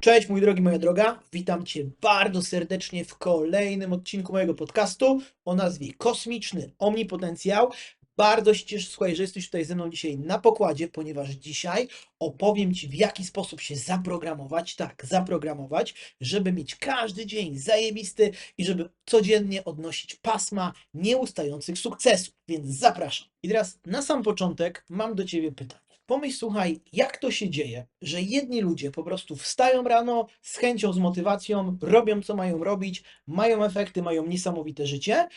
Cześć mój drogi, moja droga. Witam Cię bardzo serdecznie w kolejnym odcinku mojego podcastu o nazwie Kosmiczny Omnipotencjał. Bardzo się cieszę, słuchaj, że jesteś tutaj ze mną dzisiaj na pokładzie, ponieważ dzisiaj opowiem Ci, w jaki sposób się zaprogramować, tak, zaprogramować, żeby mieć każdy dzień zajebisty i żeby codziennie odnosić pasma nieustających sukcesów. Więc zapraszam. I teraz na sam początek mam do Ciebie pytanie. Pomyśl, słuchaj, jak to się dzieje, że jedni ludzie po prostu wstają rano z chęcią, z motywacją, robią co mają robić, mają efekty, mają niesamowite życie,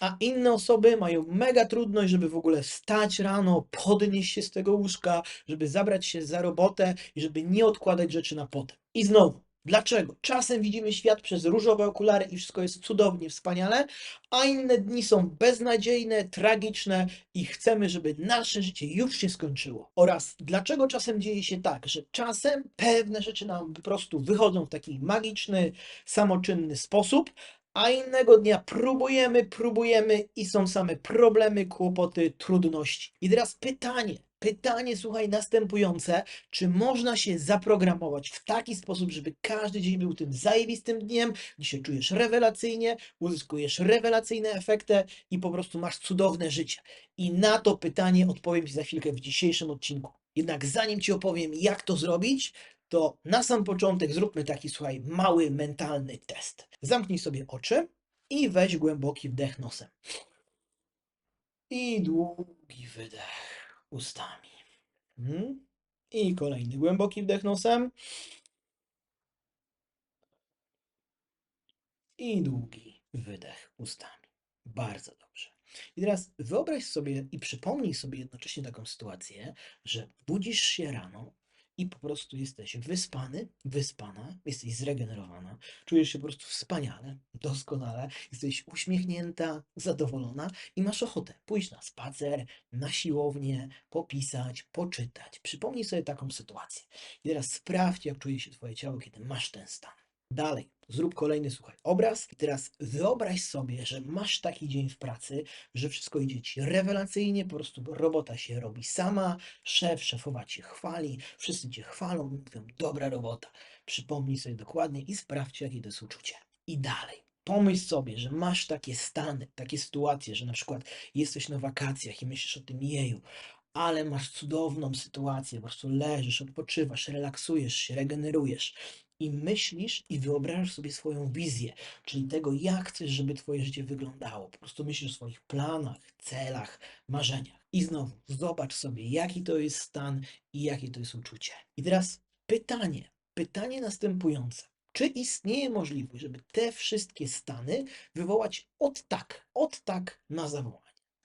a inne osoby mają mega trudność, żeby w ogóle wstać rano, podnieść się z tego łóżka, żeby zabrać się za robotę i żeby nie odkładać rzeczy na potem. I znowu, dlaczego? Czasem widzimy świat przez różowe okulary i wszystko jest cudownie, wspaniale, a inne dni są beznadziejne, tragiczne i chcemy, żeby nasze życie już się skończyło. Oraz dlaczego czasem dzieje się tak, że czasem pewne rzeczy nam po prostu wychodzą w taki magiczny, samoczynny sposób, a innego dnia próbujemy, próbujemy i są same problemy, kłopoty, trudności. I teraz pytanie, pytanie, słuchaj, następujące, czy można się zaprogramować w taki sposób, żeby każdy dzień był tym zajebistym dniem, gdzie się czujesz rewelacyjnie, uzyskujesz rewelacyjne efekty i po prostu masz cudowne życie. I na to pytanie odpowiem Ci za chwilkę w dzisiejszym odcinku. Jednak zanim Ci opowiem, jak to zrobić, to na sam początek zróbmy taki, słuchaj, mały mentalny test. Zamknij sobie oczy i weź głęboki wdech nosem. I długi wydech ustami. Mhm. I kolejny głęboki wdech nosem. I długi wydech ustami. Bardzo dobrze. I teraz wyobraź sobie i przypomnij sobie jednocześnie taką sytuację, że budzisz się rano i po prostu jesteś wyspany, wyspana, jesteś zregenerowana, czujesz się po prostu wspaniale, doskonale, jesteś uśmiechnięta, zadowolona i masz ochotę pójść na spacer, na siłownię, popisać, poczytać. Przypomnij sobie taką sytuację. I teraz sprawdź, jak czuje się Twoje ciało, kiedy masz ten stan. Dalej, zrób kolejny, słuchaj, obraz i teraz wyobraź sobie, że masz taki dzień w pracy, że wszystko idzie Ci rewelacyjnie, po prostu robota się robi sama, szef, szefowa Cię chwali, wszyscy Cię chwalą, mówią, dobra robota. Przypomnij sobie dokładnie i sprawdź, jakie to jest uczucie. I dalej. Pomyśl sobie, że masz takie stany, takie sytuacje, że na przykład jesteś na wakacjach i myślisz o tym jeju, ale masz cudowną sytuację, po prostu leżysz, odpoczywasz, relaksujesz się, regenerujesz i myślisz i wyobrażasz sobie swoją wizję, czyli tego, jak chcesz, żeby Twoje życie wyglądało. Po prostu myślisz o swoich planach, celach, marzeniach. I znowu zobacz sobie, jaki to jest stan i jakie to jest uczucie. I teraz pytanie, pytanie następujące. Czy istnieje możliwość, żeby te wszystkie stany wywołać od tak, od tak na zawołanie?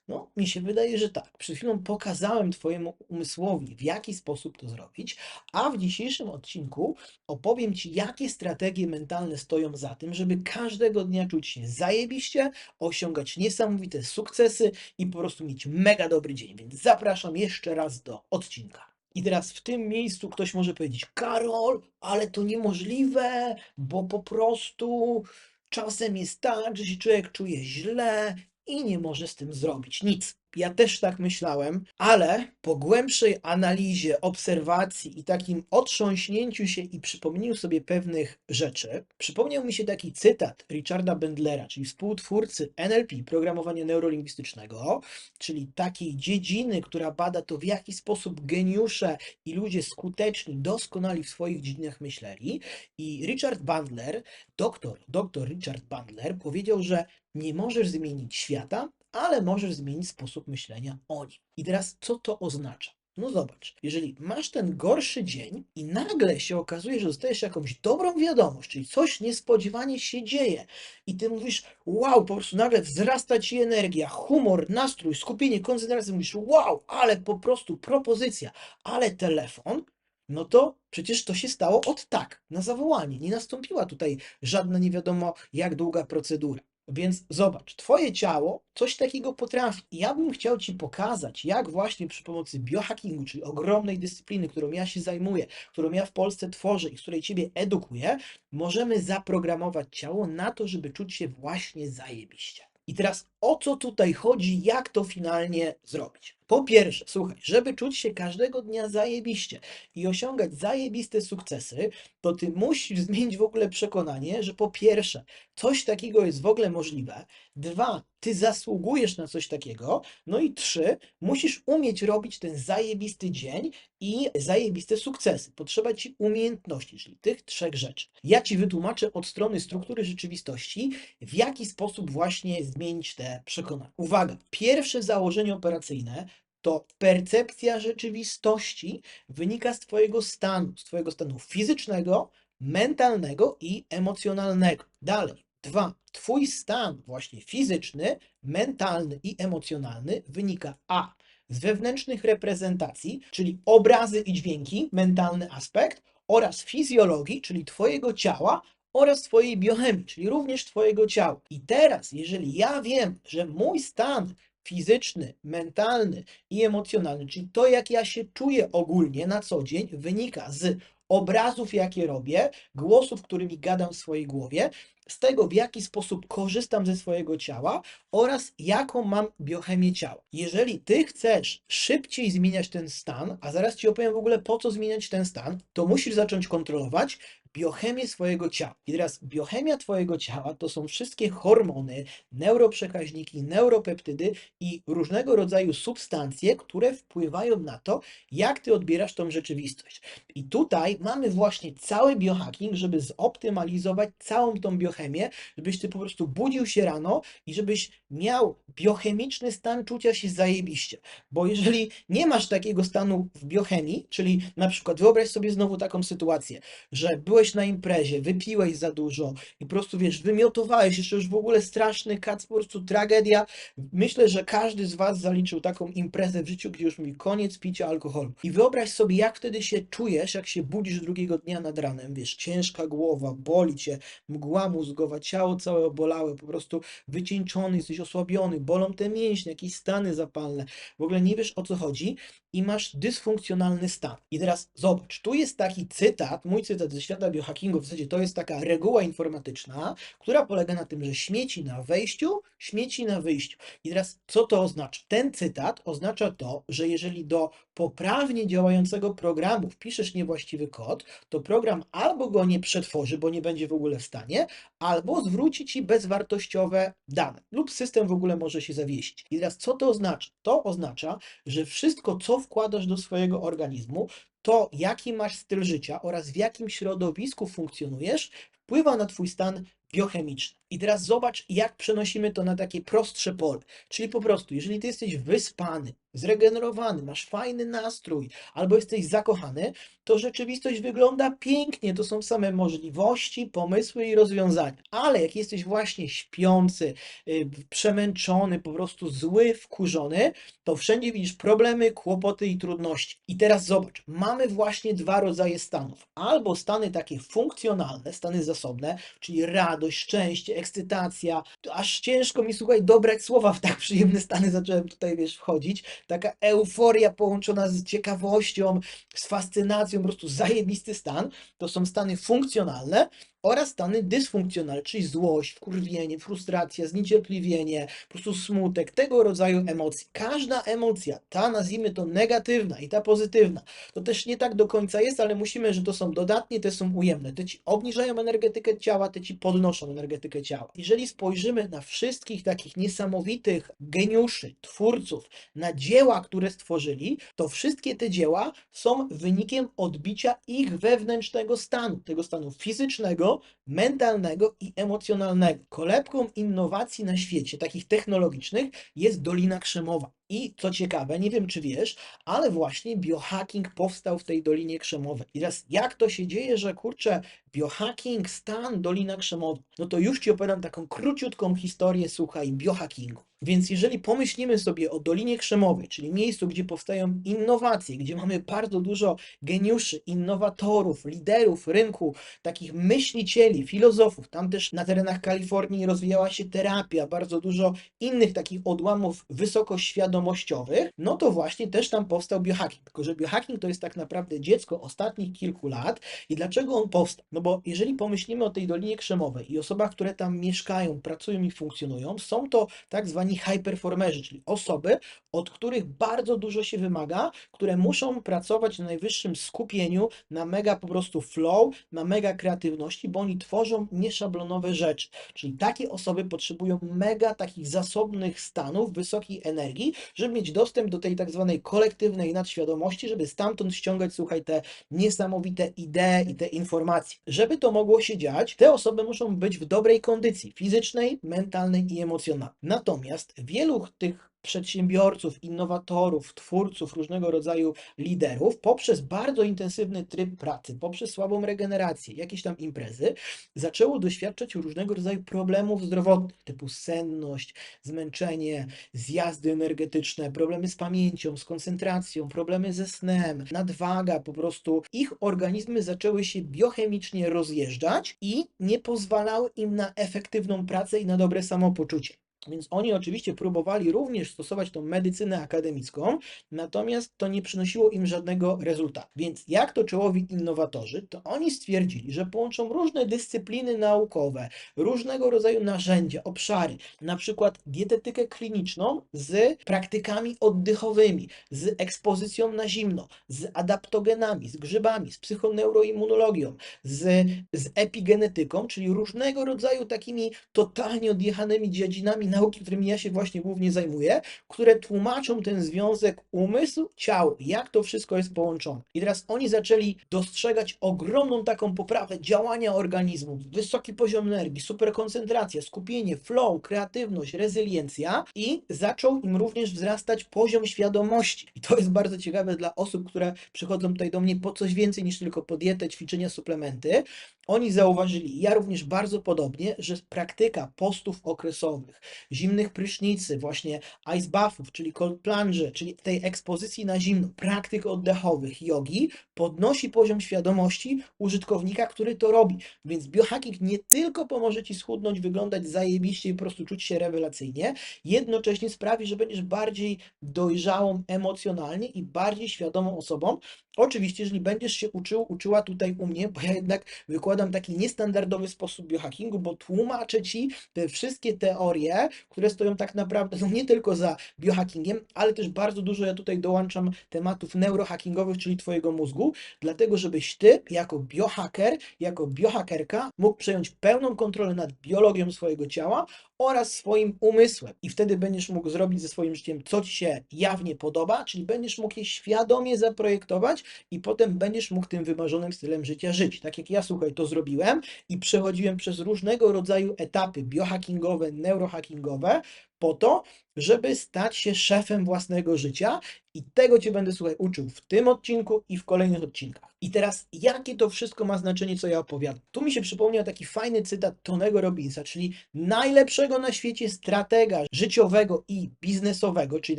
No, mi się wydaje, że tak. Przed chwilą pokazałem Twojemu umysłowi, w jaki sposób to zrobić, a w dzisiejszym odcinku opowiem Ci, jakie strategie mentalne stoją za tym, żeby każdego dnia czuć się zajebiście, osiągać niesamowite sukcesy i po prostu mieć mega dobry dzień. Więc zapraszam jeszcze raz do odcinka. I teraz w tym miejscu ktoś może powiedzieć: Karol, ale to niemożliwe, bo po prostu czasem jest tak, że się człowiek czuje źle i nie może z tym zrobić nic. Ja też tak myślałem, ale po głębszej analizie, obserwacji i takim otrząśnięciu się i przypomnieniu sobie pewnych rzeczy, przypomniał mi się taki cytat Richarda Bendlera, czyli współtwórcy NLP, programowania neurolingwistycznego, czyli takiej dziedziny, która bada to, w jaki sposób geniusze i ludzie skuteczni, doskonali w swoich dziedzinach myśleli. I Richard Bandler, doktor, doktor Richard Bandler powiedział, że nie możesz zmienić świata, ale możesz zmienić sposób myślenia o nim. I teraz co to oznacza? No zobacz, jeżeli masz ten gorszy dzień i nagle się okazuje, że dostajesz jakąś dobrą wiadomość, czyli coś niespodziewanie się dzieje i ty mówisz, wow, po prostu nagle wzrasta ci energia, humor, nastrój, skupienie, koncentracja, mówisz, wow, ale po prostu propozycja, ale telefon, no to przecież to się stało od tak, na zawołanie. Nie nastąpiła tutaj żadna nie wiadomo jak długa procedura. Więc zobacz, Twoje ciało coś takiego potrafi. I ja bym chciał Ci pokazać, jak właśnie przy pomocy biohackingu, czyli ogromnej dyscypliny, którą ja się zajmuję, którą ja w Polsce tworzę i której Ciebie edukuję, możemy zaprogramować ciało na to, żeby czuć się właśnie zajebiście. I teraz o co tutaj chodzi, jak to finalnie zrobić? Po pierwsze, słuchaj, żeby czuć się każdego dnia zajebiście i osiągać zajebiste sukcesy, to ty musisz zmienić w ogóle przekonanie, że po pierwsze, coś takiego jest w ogóle możliwe, dwa, ty zasługujesz na coś takiego, no i trzy, musisz umieć robić ten zajebisty dzień i zajebiste sukcesy. Potrzeba ci umiejętności, czyli tych trzech rzeczy. Ja ci wytłumaczę od strony struktury rzeczywistości, w jaki sposób właśnie zmienić te przekonania. Uwaga, pierwsze założenie operacyjne to percepcja rzeczywistości wynika z Twojego stanu, z Twojego stanu fizycznego, mentalnego i emocjonalnego. Dalej, dwa, Twój stan właśnie fizyczny, mentalny i emocjonalny wynika A z wewnętrznych reprezentacji, czyli obrazy i dźwięki, mentalny aspekt, oraz fizjologii, czyli Twojego ciała oraz Twojej biochemii, czyli również Twojego ciała. I teraz, jeżeli ja wiem, że mój stan fizyczny, mentalny i emocjonalny, czyli to, jak ja się czuję ogólnie na co dzień, wynika z obrazów, jakie robię, głosów, którymi gadam w swojej głowie, z tego, w jaki sposób korzystam ze swojego ciała oraz jaką mam biochemię ciała. Jeżeli ty chcesz szybciej zmieniać ten stan, a zaraz ci opowiem w ogóle po co zmieniać ten stan, to musisz zacząć kontrolować biochemię swojego ciała. I teraz biochemia twojego ciała to są wszystkie hormony, neuroprzekaźniki, neuropeptydy i różnego rodzaju substancje, które wpływają na to, jak ty odbierasz tą rzeczywistość. I tutaj mamy właśnie cały biohacking, żeby zoptymalizować całą tą biochemię, żebyś ty po prostu budził się rano i żebyś miał biochemiczny stan czucia się zajebiście. Bo jeżeli nie masz takiego stanu w biochemii, czyli na przykład wyobraź sobie znowu taką sytuację, że byłeś na imprezie, wypiłeś za dużo i po prostu wiesz, wymiotowałeś, jeszcze już w ogóle straszny kac, po prostu tragedia. Myślę, że każdy z Was zaliczył taką imprezę w życiu, gdzie już mówi koniec picia alkoholu. I wyobraź sobie, jak wtedy się czujesz, jak się budzisz drugiego dnia nad ranem, wiesz, ciężka głowa, boli cię, mgła mózgowa, ciało całe obolałe, po prostu wycieńczony, jesteś osłabiony, bolą te mięśnie, jakieś stany zapalne, w ogóle nie wiesz o co chodzi i masz dysfunkcjonalny stan. I teraz zobacz, tu jest taki cytat, mój cytat ze świata biohackingu, w zasadzie to jest taka reguła informatyczna, która polega na tym, że śmieci na wejściu, śmieci na wyjściu. I teraz co to oznacza? Ten cytat oznacza to, że jeżeli do poprawnie działającego programu wpiszesz niewłaściwy kod, to program albo go nie przetworzy, bo nie będzie w ogóle w stanie, albo zwróci ci bezwartościowe dane, lub system w ogóle może się zawiesić. I teraz co to oznacza? To oznacza, że wszystko, co wkładasz do swojego organizmu, to jaki masz styl życia oraz w jakim środowisku funkcjonujesz, wpływa na Twój stan biochemiczny. I teraz zobacz, jak przenosimy to na takie prostsze pole. Czyli po prostu, jeżeli Ty jesteś wyspany, zregenerowany, masz fajny nastrój, albo jesteś zakochany, to rzeczywistość wygląda pięknie. To są same możliwości, pomysły i rozwiązania. Ale jak jesteś właśnie śpiący, yy, przemęczony, po prostu zły, wkurzony, to wszędzie widzisz problemy, kłopoty i trudności. I teraz zobacz, mamy właśnie dwa rodzaje stanów. Albo stany takie funkcjonalne, stany zasobne, czyli radość, szczęście, ekscytacja. Aż ciężko mi, słuchaj, dobrać słowa w tak przyjemne stany zacząłem tutaj, wiesz, wchodzić. Taka euforia połączona z ciekawością, z fascynacją, po prostu zajebisty stan. To są stany funkcjonalne oraz stany dysfunkcjonalne, czyli złość, wkurwienie, frustracja, zniecierpliwienie, po prostu smutek, tego rodzaju emocje. Każda emocja, ta nazwijmy to negatywna i ta pozytywna, to też nie tak do końca jest, ale musimy, że to są dodatnie, te są ujemne. Te ci obniżają energetykę ciała, te ci podnoszą energetykę ciała. Jeżeli spojrzymy na wszystkich takich niesamowitych geniuszy, twórców, na dzieła, które stworzyli, to wszystkie te dzieła są wynikiem odbicia ich wewnętrznego stanu, tego stanu fizycznego, mentalnego i emocjonalnego. Kolebką innowacji na świecie, takich technologicznych, jest Dolina Krzemowa. I co ciekawe, nie wiem czy wiesz, ale właśnie biohacking powstał w tej Dolinie Krzemowej. I teraz jak to się dzieje, że kurczę, biohacking, stan, Dolina Krzemowa? No to już Ci opowiadam taką króciutką historię, słuchaj, biohackingu. Więc jeżeli pomyślimy sobie o Dolinie Krzemowej, czyli miejscu, gdzie powstają innowacje, gdzie mamy bardzo dużo geniuszy, innowatorów, liderów rynku, takich myślicieli, filozofów, tam też na terenach Kalifornii rozwijała się terapia, bardzo dużo innych takich odłamów wysokoświadomościowych, no to właśnie też tam powstał biohacking. Tylko, że biohacking to jest tak naprawdę dziecko ostatnich kilku lat. I dlaczego on powstał? No bo bo jeżeli pomyślimy o tej Dolinie Krzemowej i osobach, które tam mieszkają, pracują i funkcjonują, są to tak zwani high performerzy, czyli osoby, od których bardzo dużo się wymaga, które muszą pracować na najwyższym skupieniu, na mega po prostu flow, na mega kreatywności, bo oni tworzą nieszablonowe rzeczy. Czyli takie osoby potrzebują mega takich zasobnych stanów wysokiej energii, żeby mieć dostęp do tej tak zwanej kolektywnej nadświadomości, żeby stamtąd ściągać, słuchaj, te niesamowite idee i te informacje. Żeby to mogło się dziać, te osoby muszą być w dobrej kondycji fizycznej, mentalnej i emocjonalnej. Natomiast wielu tych przedsiębiorców, innowatorów, twórców, różnego rodzaju liderów, poprzez bardzo intensywny tryb pracy, poprzez słabą regenerację, jakieś tam imprezy, zaczęło doświadczać różnego rodzaju problemów zdrowotnych, typu senność, zmęczenie, zjazdy energetyczne, problemy z pamięcią, z koncentracją, problemy ze snem, nadwaga, po prostu ich organizmy zaczęły się biochemicznie rozjeżdżać i nie pozwalały im na efektywną pracę i na dobre samopoczucie. Więc oni oczywiście próbowali również stosować tą medycynę akademicką, natomiast to nie przynosiło im żadnego rezultatu. Więc jak to czołowi innowatorzy, to oni stwierdzili, że połączą różne dyscypliny naukowe, różnego rodzaju narzędzia, obszary, na przykład dietetykę kliniczną z praktykami oddechowymi, z ekspozycją na zimno, z adaptogenami, z grzybami, z psychoneuroimmunologią, z, z epigenetyką, czyli różnego rodzaju takimi totalnie odjechanymi dziedzinami nauki, którymi ja się właśnie głównie zajmuję, które tłumaczą ten związek umysł-ciało, jak to wszystko jest połączone. I teraz oni zaczęli dostrzegać ogromną taką poprawę działania organizmu, wysoki poziom energii, superkoncentracja, skupienie, flow, kreatywność, rezyliencja i zaczął im również wzrastać poziom świadomości. I to jest bardzo ciekawe dla osób, które przychodzą tutaj do mnie po coś więcej niż tylko po dietę, ćwiczenia, suplementy. Oni zauważyli, ja również bardzo podobnie, że praktyka postów okresowych, zimnych prysznicy, właśnie ice bathów, czyli cold plunge, czyli tej ekspozycji na zimno, praktyk oddechowych, jogi, podnosi poziom świadomości użytkownika, który to robi. Więc biohacking nie tylko pomoże Ci schudnąć, wyglądać zajebiście i po prostu czuć się rewelacyjnie, jednocześnie sprawi, że będziesz bardziej dojrzałą emocjonalnie i bardziej świadomą osobą. Oczywiście, jeżeli będziesz się uczył, uczyła tutaj u mnie, bo ja jednak wykładam taki niestandardowy sposób biohackingu, bo tłumaczę Ci te wszystkie teorie, które stoją tak naprawdę no nie tylko za biohackingiem, ale też bardzo dużo ja tutaj dołączam tematów neurohackingowych, czyli Twojego mózgu, dlatego żebyś Ty jako biohacker, jako biohackerka mógł przejąć pełną kontrolę nad biologią swojego ciała oraz swoim umysłem. I wtedy będziesz mógł zrobić ze swoim życiem, co Ci się jawnie podoba, czyli będziesz mógł je świadomie zaprojektować i potem będziesz mógł tym wymarzonym stylem życia żyć. Tak jak ja, słuchaj, to zrobiłem i przechodziłem przez różnego rodzaju etapy biohackingowe, neurohackingowe, po to, żeby stać się szefem własnego życia i tego Cię będę, słuchaj, uczył w tym odcinku i w kolejnych odcinkach. I teraz, jakie to wszystko ma znaczenie, co ja opowiadam? Tu mi się przypomniał taki fajny cytat Tonego Robinsa, czyli najlepszego na świecie stratega życiowego i biznesowego, czyli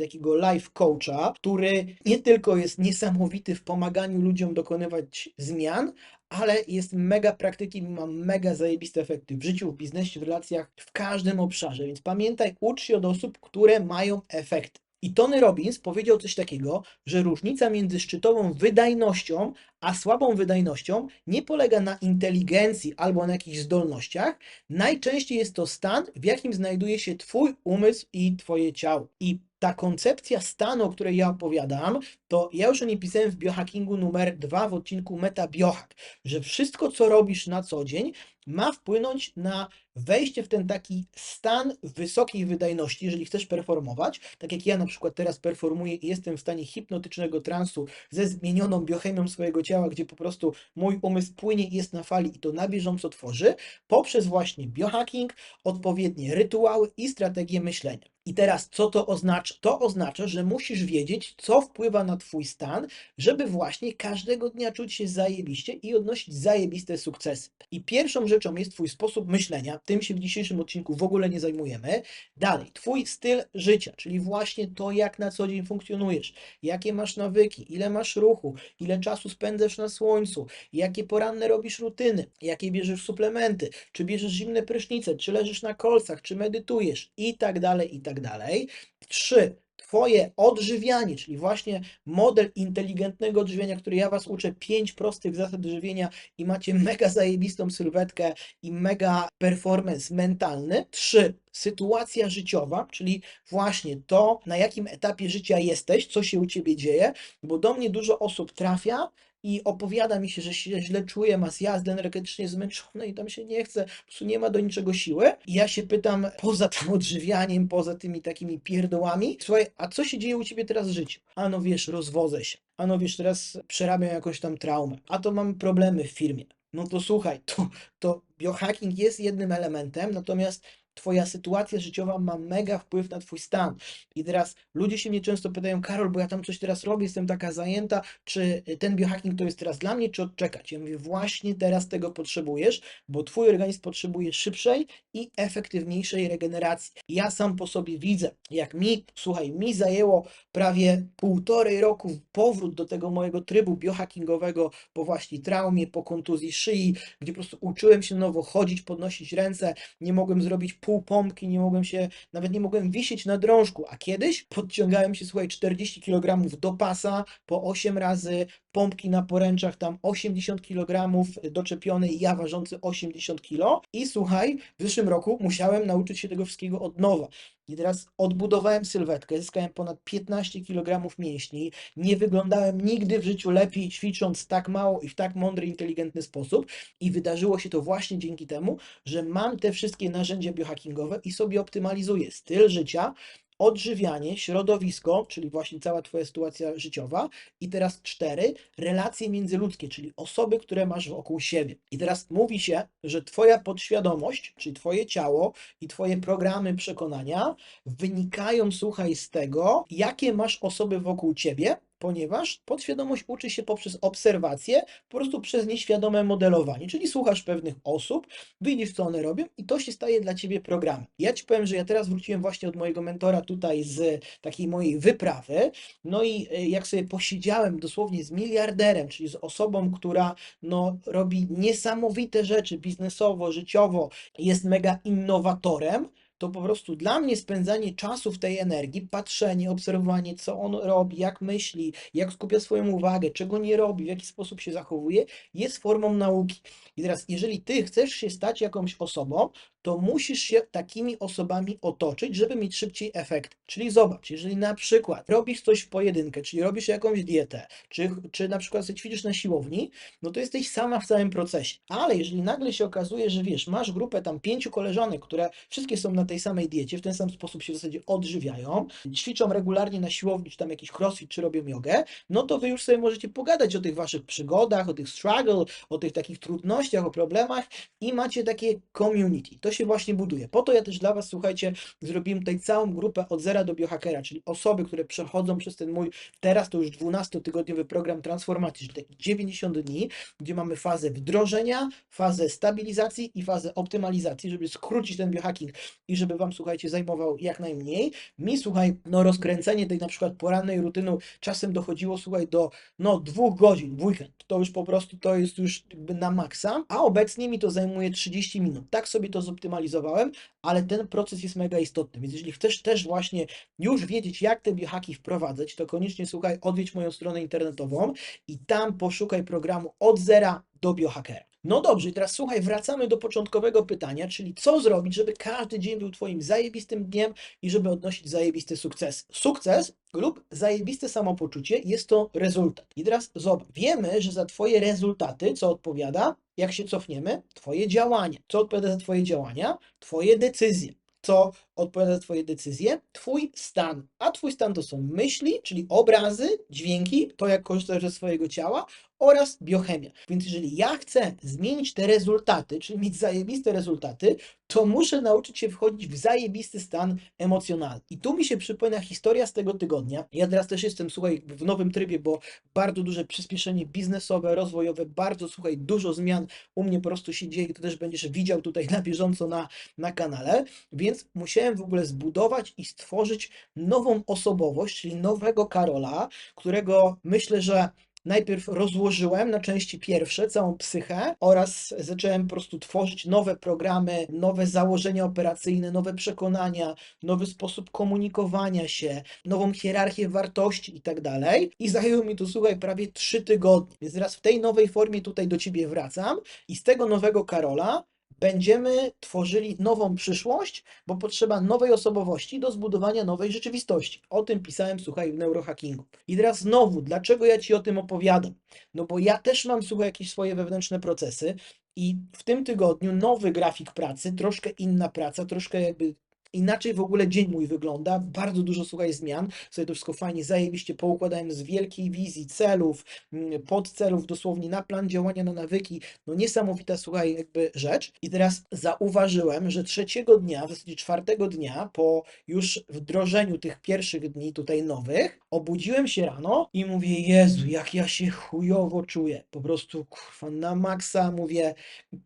takiego life coacha, który nie tylko jest niesamowity w pomaganiu ludziom dokonywać zmian, ale jest mega praktykiem i ma mega zajebiste efekty w życiu, w biznesie, w relacjach, w każdym obszarze. Więc pamiętaj, ucz się od osób, które mają efekty. I Tony Robbins powiedział coś takiego, że różnica między szczytową wydajnością a słabą wydajnością nie polega na inteligencji albo na jakichś zdolnościach. Najczęściej jest to stan, w jakim znajduje się Twój umysł i Twoje ciało. I ta koncepcja stanu, o której ja opowiadam, to ja już o niej pisałem w biohackingu numer 2 w odcinku Meta Biohack, że wszystko, co robisz na co dzień, ma wpłynąć na wejście w ten taki stan wysokiej wydajności, jeżeli chcesz performować, tak jak ja na przykład teraz performuję i jestem w stanie hipnotycznego transu ze zmienioną biochemią swojego ciała, gdzie po prostu mój umysł płynie i jest na fali i to na bieżąco tworzy, poprzez właśnie biohacking, odpowiednie rytuały i strategie myślenia. I teraz, co to oznacza? To oznacza, że musisz wiedzieć, co wpływa na Twój stan, żeby właśnie każdego dnia czuć się zajebiście i odnosić zajebiste sukcesy. I pierwszą rzeczą jest Twój sposób myślenia, tym się w dzisiejszym odcinku w ogóle nie zajmujemy. Dalej, Twój styl życia, czyli właśnie to, jak na co dzień funkcjonujesz, jakie masz nawyki, ile masz ruchu, ile czasu spędzasz na słońcu, jakie poranne robisz rutyny, jakie bierzesz suplementy, czy bierzesz zimne prysznice, czy leżysz na kolcach, czy medytujesz i tak dalej, i tak dalej. Trzy, Twoje odżywianie, czyli właśnie model inteligentnego odżywiania, który ja Was uczę, pięć prostych zasad żywienia i macie mega zajebistą sylwetkę i mega performance mentalny. Trzy, sytuacja życiowa, czyli właśnie to, na jakim etapie życia jesteś, co się u Ciebie dzieje, bo do mnie dużo osób trafia i opowiada mi się, że się źle czuje, ma zjazdy energetycznie zmęczony i tam się nie chce, po prostu nie ma do niczego siły. I ja się pytam, poza tym odżywianiem, poza tymi takimi pierdołami, słuchaj, a co się dzieje u Ciebie teraz w życiu? A no wiesz, rozwodzę się. A no wiesz, teraz przerabiam jakąś tam traumę. A to mam problemy w firmie. No to słuchaj, to, to biohacking jest jednym elementem, natomiast Twoja sytuacja życiowa ma mega wpływ na Twój stan. I teraz ludzie się mnie często pytają, Karol, bo ja tam coś teraz robię, jestem taka zajęta, czy ten biohacking to jest teraz dla mnie, czy odczekać? Ja mówię, właśnie teraz tego potrzebujesz, bo Twój organizm potrzebuje szybszej i efektywniejszej regeneracji. Ja sam po sobie widzę, jak mi, słuchaj, mi zajęło prawie półtorej roku powrót do tego mojego trybu biohackingowego po właśnie traumie, po kontuzji szyi, gdzie po prostu uczyłem się nowo chodzić, podnosić ręce, nie mogłem zrobić pół pompki, nie mogłem się, nawet nie mogłem wisieć na drążku, a kiedyś podciągałem się, słuchaj, 40 kg do pasa po 8 razy, pompki na poręczach, tam 80 kg doczepione i ja ważący 80 kg i słuchaj, w zeszłym roku musiałem nauczyć się tego wszystkiego od nowa. I teraz odbudowałem sylwetkę, zyskałem ponad 15 kg mięśni, nie wyglądałem nigdy w życiu lepiej ćwicząc tak mało i w tak mądry, inteligentny sposób. I wydarzyło się to właśnie dzięki temu, że mam te wszystkie narzędzia biohackingowe i sobie optymalizuję styl życia, odżywianie, środowisko, czyli właśnie cała Twoja sytuacja życiowa. I teraz cztery, relacje międzyludzkie, czyli osoby, które masz wokół siebie. I teraz mówi się, że Twoja podświadomość, czyli Twoje ciało i Twoje programy przekonania wynikają, słuchaj, z tego, jakie masz osoby wokół Ciebie, ponieważ podświadomość uczy się poprzez obserwację, po prostu przez nieświadome modelowanie, czyli słuchasz pewnych osób, widzisz, co one robią i to się staje dla ciebie programem. Ja ci powiem, że ja teraz wróciłem właśnie od mojego mentora tutaj z takiej mojej wyprawy, no i y, jak sobie posiedziałem dosłownie z miliarderem, czyli z osobą, która no, robi niesamowite rzeczy biznesowo, życiowo, jest mega innowatorem, to po prostu dla mnie spędzanie czasu w tej energii, patrzenie, obserwowanie, co on robi, jak myśli, jak skupia swoją uwagę, czego nie robi, w jaki sposób się zachowuje, jest formą nauki. I teraz, jeżeli ty chcesz się stać jakąś osobą, to musisz się takimi osobami otoczyć, żeby mieć szybciej efekt. Czyli zobacz, jeżeli na przykład robisz coś w pojedynkę, czyli robisz jakąś dietę, czy, czy na przykład ćwiczysz na siłowni, no to jesteś sama w całym procesie. Ale jeżeli nagle się okazuje, że wiesz, masz grupę tam pięciu koleżanek, które wszystkie są na tej samej diecie, w ten sam sposób się w zasadzie odżywiają, ćwiczą regularnie na siłowni, czy tam jakiś crossfit, czy robią jogę, no to wy już sobie możecie pogadać o tych waszych przygodach, o tych struggle, o tych takich trudnościach, o problemach i macie takie community. To się właśnie buduje. Po to ja też dla Was, słuchajcie, zrobiłem tutaj całą grupę od zera do biohackera, czyli osoby, które przechodzą przez ten mój, teraz to już 12-tygodniowy program transformacji, czyli taki 90 dni, gdzie mamy fazę wdrożenia, fazę stabilizacji i fazę optymalizacji, żeby skrócić ten biohacking i żeby Wam, słuchajcie, zajmował jak najmniej. Mi, słuchaj, no rozkręcenie tej na przykład porannej rutyny czasem dochodziło, słuchaj, do no dwóch godzin w weekend. To już po prostu to jest już na maksa, a obecnie mi to zajmuje 30 minut. Tak sobie to zoptymalizowałem, ale ten proces jest mega istotny, więc jeżeli chcesz też właśnie już wiedzieć, jak te biohaki wprowadzać, to koniecznie słuchaj, odwiedź moją stronę internetową i tam poszukaj programu od zera do biohackera. No dobrze, i teraz słuchaj, wracamy do początkowego pytania, czyli co zrobić, żeby każdy dzień był Twoim zajebistym dniem i żeby odnosić zajebisty sukces. Sukces lub zajebiste samopoczucie jest to rezultat. I teraz zobacz, wiemy, że za Twoje rezultaty, co odpowiada, jak się cofniemy, Twoje działania. Co odpowiada za Twoje działania? Twoje decyzje. Co odpowiada za Twoje decyzje? Twój stan. A Twój stan to są myśli, czyli obrazy, dźwięki, to jak korzystasz ze swojego ciała oraz biochemia. Więc jeżeli ja chcę zmienić te rezultaty, czyli mieć zajebiste rezultaty, to muszę nauczyć się wchodzić w zajebisty stan emocjonalny. I tu mi się przypomina historia z tego tygodnia. Ja teraz też jestem, słuchaj, w nowym trybie, bo bardzo duże przyspieszenie biznesowe, rozwojowe, bardzo, słuchaj, dużo zmian u mnie po prostu się dzieje, to też będziesz widział tutaj na bieżąco na, na kanale, więc musiałem w ogóle zbudować i stworzyć nową osobowość, czyli nowego Karola, którego myślę, że najpierw rozłożyłem na części pierwsze całą psychę oraz zacząłem po prostu tworzyć nowe programy, nowe założenia operacyjne, nowe przekonania, nowy sposób komunikowania się, nową hierarchię wartości i tak dalej. I zajęło mi to, słuchaj, prawie trzy tygodnie. Więc teraz w tej nowej formie tutaj do ciebie wracam i z tego nowego Karola będziemy tworzyli nową przyszłość, bo potrzeba nowej osobowości do zbudowania nowej rzeczywistości. O tym pisałem, słuchaj, w neurohackingu. I teraz znowu, dlaczego ja ci o tym opowiadam? No bo ja też mam, słuchaj, jakieś swoje wewnętrzne procesy i w tym tygodniu nowy grafik pracy, troszkę inna praca, troszkę jakby inaczej w ogóle dzień mój wygląda, bardzo dużo, słuchaj, zmian, sobie to wszystko fajnie, zajebiście poukładałem z wielkiej wizji, celów, mm, podcelów, dosłownie na plan działania, na nawyki, no niesamowita, słuchaj, jakby rzecz. I teraz zauważyłem, że trzeciego dnia, w zasadzie czwartego dnia, po już wdrożeniu tych pierwszych dni tutaj nowych, obudziłem się rano i mówię, Jezu, jak ja się chujowo czuję, po prostu, kurwa, na maksa, mówię,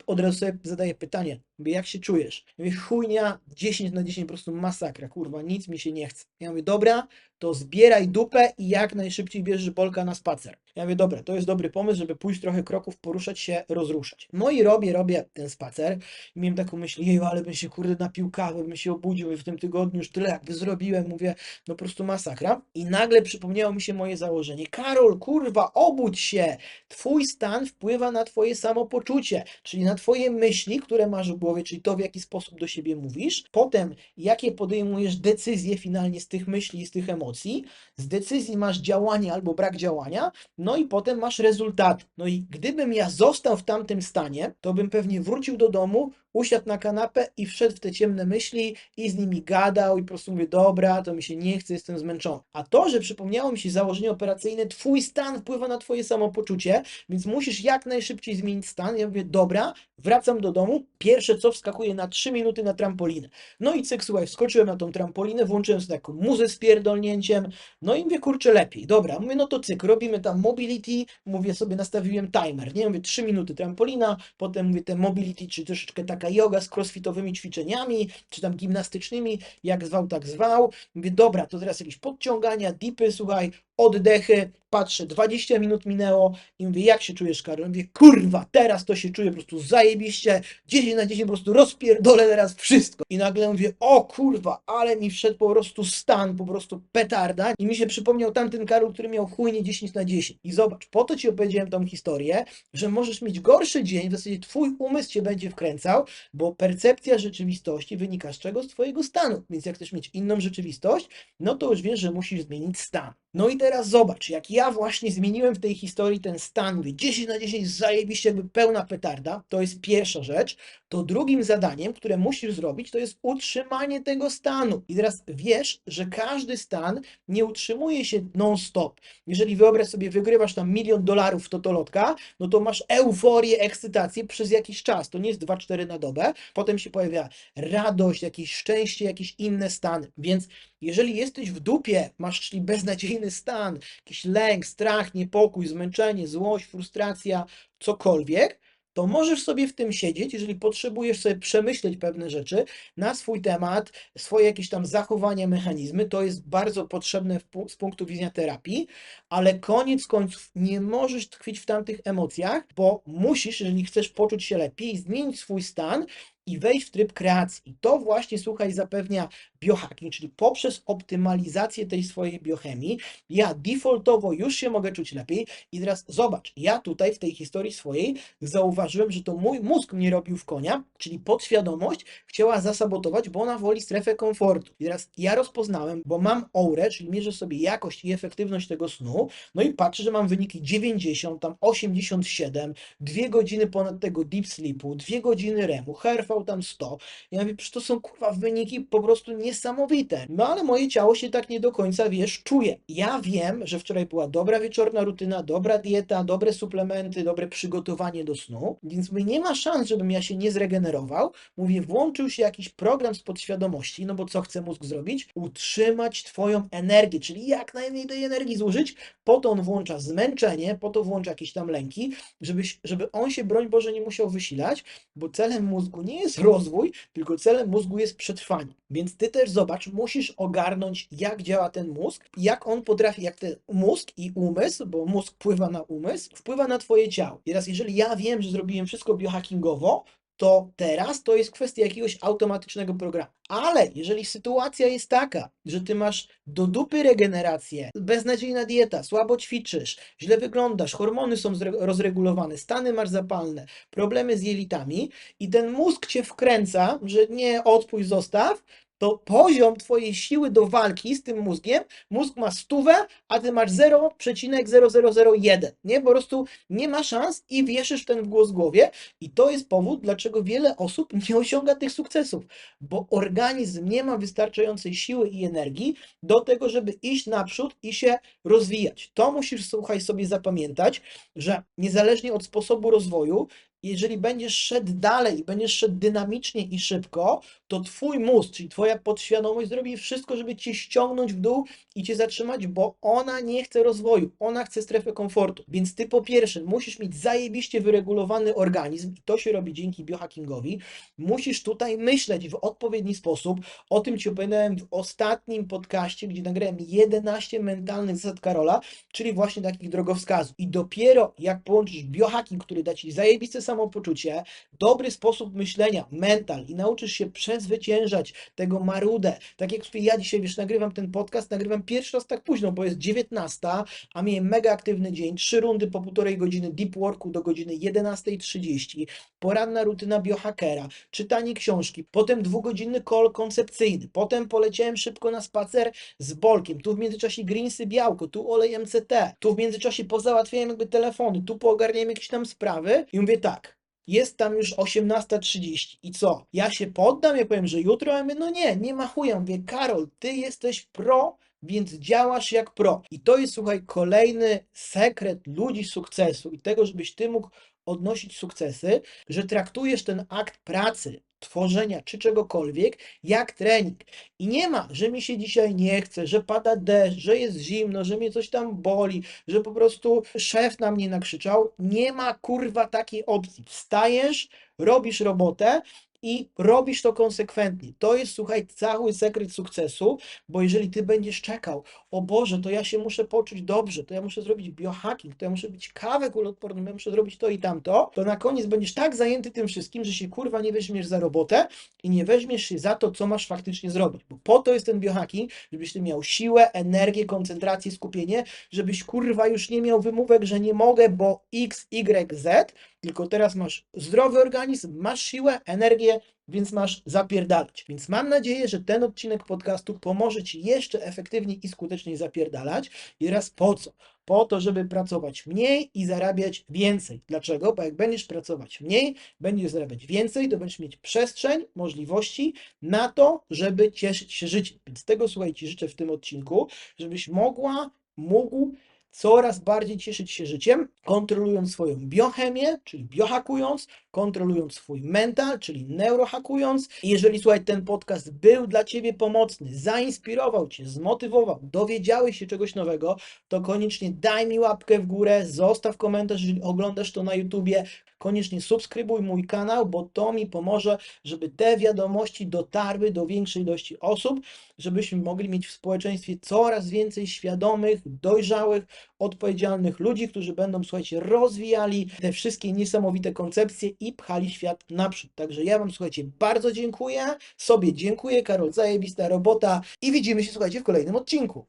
od razu sobie zadaję pytanie, mówię, jak się czujesz? Mówię, chujnia, 10 na 10, po prostu masakra, kurwa, nic mi się nie chce. Ja mówię, dobra, to zbieraj dupę i jak najszybciej bierzesz Bolka na spacer. Ja mówię, dobra, to jest dobry pomysł, żeby pójść trochę kroków, poruszać się, rozruszać. No i robię, robię ten spacer i miałem taką myśl, jeju, ale bym się kurde napił kawy, bym się obudził i w tym tygodniu już tyle jakby zrobiłem, mówię, no po prostu masakra. I nagle przypomniało mi się moje założenie, Karol, kurwa, obudź się! Twój stan wpływa na twoje samopoczucie, czyli na twoje myśli, które masz w głowie, czyli to, w jaki sposób do siebie mówisz, potem jakie podejmujesz decyzje finalnie z tych myśli i z tych emocji, z decyzji masz działanie albo brak działania, no i potem masz rezultat. No i gdybym ja został w tamtym stanie, to bym pewnie wrócił do domu, usiadł na kanapę i wszedł w te ciemne myśli i z nimi gadał i po prostu mówię, dobra, to mi się nie chce, jestem zmęczony. A to, że przypomniało mi się założenie operacyjne, twój stan wpływa na twoje samopoczucie, więc musisz jak najszybciej zmienić stan. Ja mówię, dobra, wracam do domu, pierwsze co, wskakuję na 3 minuty na trampolinę. No i cyk, słuchaj, wskoczyłem na tą trampolinę, włączyłem sobie taką muzę z pierdolnięciem, no i mówię, kurczę, lepiej, dobra, mówię, no to cyk, robimy tam mobility, mówię sobie, nastawiłem timer, nie, mówię, 3 minuty trampolina, potem mówię, te mobility, czy troszeczkę taka yoga z crossfitowymi ćwiczeniami, czy tam gimnastycznymi, jak zwał, tak zwał, mówię, dobra, to teraz jakieś podciągania, dipy, słuchaj, oddechy, patrzę, 20 minut minęło i mówię, jak się czujesz, Karol? Mówię, kurwa, teraz to się czuję po prostu zajebiście, 10 na 10 po prostu rozpierdolę teraz wszystko. I nagle mówię, o kurwa, ale mi wszedł po prostu stan, po prostu petarda i mi się przypomniał tamten Karol, który miał chujnie 10 na 10. I zobacz, po to Ci opowiedziałem tą historię, że możesz mieć gorszy dzień, w zasadzie Twój umysł Cię będzie wkręcał, bo percepcja rzeczywistości wynika z czego? Z Twojego stanu. Więc jak chcesz mieć inną rzeczywistość, no to już wiesz, że musisz zmienić stan. No i teraz zobacz, jak ja właśnie zmieniłem w tej historii ten stan, mówię 10 na 10 zajebiście jakby pełna petarda, to jest pierwsza rzecz, to drugim zadaniem, które musisz zrobić, to jest utrzymanie tego stanu. I teraz wiesz, że każdy stan nie utrzymuje się non-stop. Jeżeli wyobraź sobie, wygrywasz tam milion dolarów w totolotka, no to masz euforię, ekscytację przez jakiś czas. To nie jest 2-4 na dobę. Potem się pojawia radość, jakieś szczęście, jakieś inne stany. Więc jeżeli jesteś w dupie, masz czyli stan, jakiś lęk, strach, niepokój, zmęczenie, złość, frustracja, cokolwiek, to możesz sobie w tym siedzieć, jeżeli potrzebujesz sobie przemyśleć pewne rzeczy na swój temat, swoje jakieś tam zachowania, mechanizmy, to jest bardzo potrzebne z punktu widzenia terapii, ale koniec końców nie możesz tkwić w tamtych emocjach, bo musisz, jeżeli chcesz poczuć się lepiej, zmienić swój stan i wejść w tryb kreacji. I to właśnie, słuchaj, zapewnia biohacking, czyli poprzez optymalizację tej swojej biochemii, ja defaultowo już się mogę czuć lepiej. I teraz zobacz, ja tutaj w tej historii swojej zauważyłem, że to mój mózg mnie robił w konia, czyli podświadomość chciała zasabotować, bo ona woli strefę komfortu. I teraz ja rozpoznałem, bo mam aurę, czyli mierzę sobie jakość i efektywność tego snu, no i patrzę, że mam wyniki 90, tam 87, dwie godziny ponad tego deep sleepu, dwie godziny REM-u, Tam 100. Ja mówię, przecież to są kurwa wyniki po prostu niesamowite. No ale moje ciało się tak nie do końca, wiesz, czuje. Ja wiem, że wczoraj była dobra wieczorna rutyna, dobra dieta, dobre suplementy, dobre przygotowanie do snu, więc my nie ma szans, żebym ja się nie zregenerował. Mówię, włączył się jakiś program z podświadomości, no bo co chce mózg zrobić? Utrzymać twoją energię, czyli jak najmniej tej energii zużyć. Po to on włącza zmęczenie, po to włącza jakieś tam lęki, żebyś, żeby on się, broń Boże, nie musiał wysilać, bo celem mózgu nie jest rozwój, tylko celem mózgu jest przetrwanie. Więc ty też zobacz, musisz ogarnąć, jak działa ten mózg, jak on potrafi, jak ten mózg i umysł, bo mózg wpływa na umysł, wpływa na twoje ciało. I teraz, jeżeli ja wiem, że zrobiłem wszystko biohackingowo, to teraz to jest kwestia jakiegoś automatycznego programu. Ale jeżeli sytuacja jest taka, że ty masz do dupy regenerację, beznadziejna dieta, słabo ćwiczysz, źle wyglądasz, hormony są zre- rozregulowane, stany masz zapalne, problemy z jelitami i ten mózg cię wkręca, że nie odpuść, zostaw, to poziom twojej siły do walki z tym mózgiem, mózg ma stówę, a ty masz 0,0001, nie? Po prostu nie ma szans i wieszysz ten głos w głowie i to jest powód, dlaczego wiele osób nie osiąga tych sukcesów, bo organizm nie ma wystarczającej siły i energii do tego, żeby iść naprzód i się rozwijać. To musisz, słuchaj, sobie zapamiętać, że niezależnie od sposobu rozwoju, jeżeli będziesz szedł dalej będziesz szedł dynamicznie i szybko, to twój mózg, czyli twoja podświadomość zrobi wszystko, żeby cię ściągnąć w dół i cię zatrzymać, bo ona nie chce rozwoju, ona chce strefę komfortu. Więc ty po pierwsze musisz mieć zajebiście wyregulowany organizm i to się robi dzięki biohackingowi. Musisz tutaj myśleć w odpowiedni sposób. O tym ci opowiadałem w ostatnim podcaście, gdzie nagrałem 11 mentalnych zasad Karola, czyli właśnie takich drogowskazów. I dopiero jak połączysz biohacking, który da ci zajebiste samopoczucie, dobry sposób myślenia, mental i nauczysz się przezwyciężać tego marudę. Tak jak ja dzisiaj, wiesz, nagrywam ten podcast, nagrywam pierwszy raz tak późno, bo jest 19, a miałem mega aktywny dzień, trzy rundy po półtorej godziny deep worku do godziny 11.30, poranna rutyna biohackera, czytanie książki, potem dwugodzinny call koncepcyjny, potem poleciałem szybko na spacer z Bolkiem, tu w międzyczasie greensy białko, tu olej MCT, tu w międzyczasie pozałatwiałem jakby telefony, tu poogarniałem jakieś tam sprawy i mówię tak, jest tam już 18.30 i co? Ja się poddam, ja powiem, że jutro, mówię, no nie, nie ma. Mówię, Karol, ty jesteś pro, więc działasz jak pro. I to jest, słuchaj, kolejny sekret ludzi sukcesu i tego, żebyś ty mógł odnosić sukcesy, że traktujesz ten akt pracy, tworzenia czy czegokolwiek jak trening. I nie ma, że mi się dzisiaj nie chce, że pada deszcz, że jest zimno, że mnie coś tam boli, że po prostu szef na mnie nakrzyczał. Nie ma kurwa takiej opcji. Wstajesz, robisz robotę i robisz to konsekwentnie. To jest, słuchaj, cały sekret sukcesu, bo jeżeli ty będziesz czekał, o Boże, to ja się muszę poczuć dobrze, to ja muszę zrobić biohacking, to ja muszę pić kawę kuloodporną, ja muszę zrobić to i tamto, to na koniec będziesz tak zajęty tym wszystkim, że się kurwa nie weźmiesz za robotę i nie weźmiesz się za to, co masz faktycznie zrobić. Bo po to jest ten biohacking, żebyś ty miał siłę, energię, koncentrację, skupienie, żebyś kurwa już nie miał wymówek, że nie mogę, bo X, Y, Z, tylko teraz masz zdrowy organizm, masz siłę, energię, więc masz zapierdalać. Więc mam nadzieję, że ten odcinek podcastu pomoże Ci jeszcze efektywniej i skuteczniej zapierdalać. I raz po co? Po to, żeby pracować mniej i zarabiać więcej. Dlaczego? Bo jak będziesz pracować mniej, będziesz zarabiać więcej, to będziesz mieć przestrzeń, możliwości na to, żeby cieszyć się życiem. Więc tego słuchaj Ci życzę w tym odcinku, żebyś mogła, mógł coraz bardziej cieszyć się życiem, kontrolując swoją biochemię, czyli biohakując, kontrolując swój mental, czyli neurohakując. Jeżeli słuchaj, ten podcast był dla Ciebie pomocny, zainspirował Cię, zmotywował, dowiedziałeś się czegoś nowego, to koniecznie daj mi łapkę w górę, zostaw komentarz, jeżeli oglądasz to na YouTubie, koniecznie subskrybuj mój kanał, bo to mi pomoże, żeby te wiadomości dotarły do większej ilości osób, żebyśmy mogli mieć w społeczeństwie coraz więcej świadomych, dojrzałych, odpowiedzialnych ludzi, którzy będą, słuchajcie, rozwijali te wszystkie niesamowite koncepcje i pchali świat naprzód. Także ja Wam, słuchajcie, bardzo dziękuję, sobie dziękuję, Karol, zajebista robota i widzimy się, słuchajcie, w kolejnym odcinku.